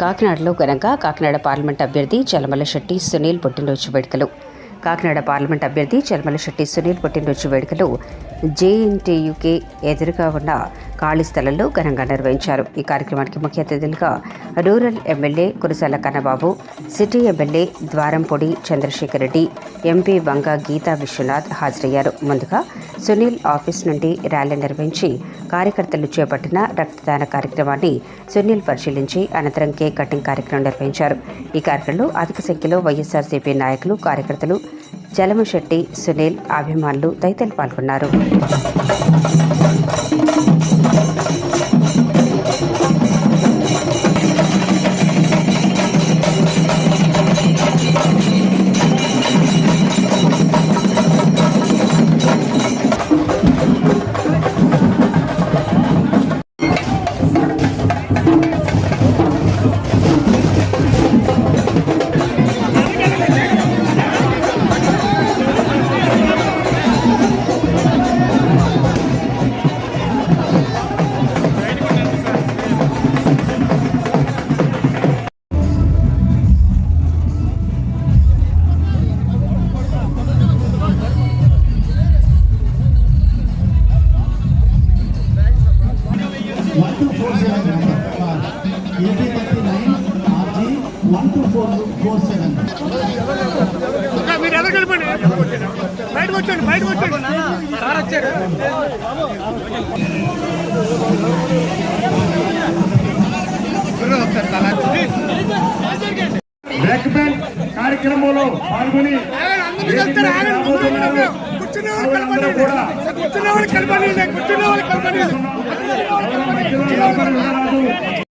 కాకినాడలో ఘనంగా కాకినాడ పార్లమెంట్ అభ్యర్థి చలమల శెట్టి సునీల్ పుట్టినరోజు వేడుకలు. కాకినాడ పార్లమెంట్ అభ్యర్థి చలమల శెట్టి సునీల్ పుట్టినరోజు వేడుకలు. జేఎన్టీయూకే ఎదురుగా ఉన్న ఖాళీ స్థలంలో ఘనంగా నిర్వహించారు. ఈ కార్యక్రమానికి ముఖ్య అతిథులుగా rural MLA Kurasala Kannababu city MLA Dwarampudi Chandrasekhar Reddy MP Vanga Geetha Viswanath హాజరయ్యారు. ముందుగా సునీల్ ఆఫీస్ నుండి ర్యాలీ నిర్వహించి కార్యకర్తలు చేపట్టిన రక్తదాన కార్యక్రమాన్ని సునీల్ పరిశీలించి అనంతరం కేక్ కటింగ్ కార్యక్రమం నిర్వహించారు. ఈ కార్యక్రమంలో అధిక సంఖ్యలో వైఎస్ఆర్సీపీ నాయకులు కార్యకర్తలు జలమశెట్టి సునీల్ అభిమానులు తదితరులు పాల్గొన్నారు. One four seven AP thirty nine RG one one four four seven మీరు ఎవరు వెళ్ళిపోండి బయటకు వచ్చండి బయటకు వచ్చండి సార్ వచ్చాడు కార్యక్రమంలో పాల్గొని కూడా కూర్చున్న వాళ్ళు కలపండి కూర్చున్న వాళ్ళు కలపండి ఎవరు వినరాదు. సార్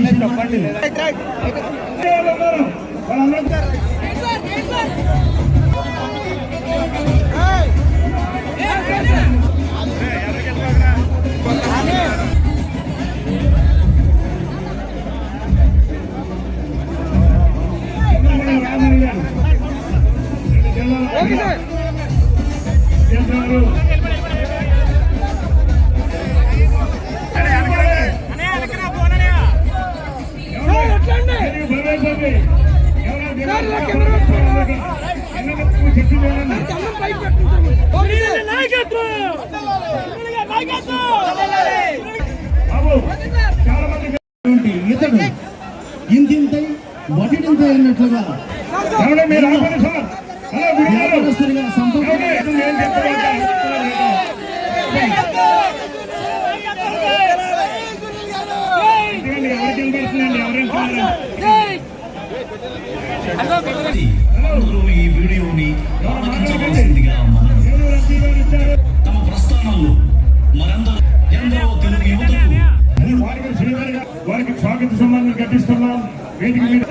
ఉన్నారు. చెప్పండి చేస్తున్నారు. ఎవరు ఇతడు ఇంతింతై వటిడింతై అన్నట్లుగా ఎవరు అందరూ ఈ వీడియోని ఆలకించవలసిందిగా తమ ప్రస్థానంలో ఎందరో తెలుగు యువతకు వారికి వారికి స్వాగత సంబంధం కట్టిస్తున్నాం వేదిక మీద